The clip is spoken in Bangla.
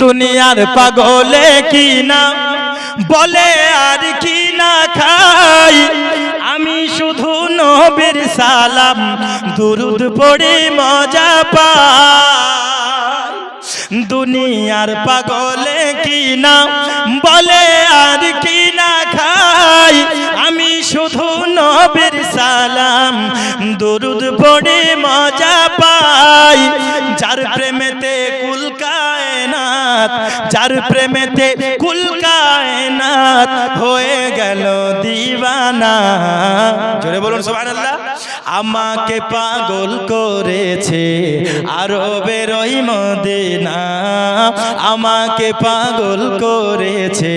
দুনিয়ার পাগলে কি না বলে আর কি না খাই? আমি শুধু নবীর সালাম, দুরুদ পড়ে মজা পাই। দুনিয়ার পাগলে কি না বলে আর কি না খাই? আমি শুধু নবীর সালাম, দুরুদ পড়ে মজা পাই। যার প্রেমেতে কুল কায়নাত, যার প্রেমেতে কুল কায়নাত হয়ে গেল দিবানা। জোরে বলুন, সুবহানাল্লাহ। আমাকে পাগল করেছে আরবের বেরোই মদিনা। আমাকে পাগল করেছে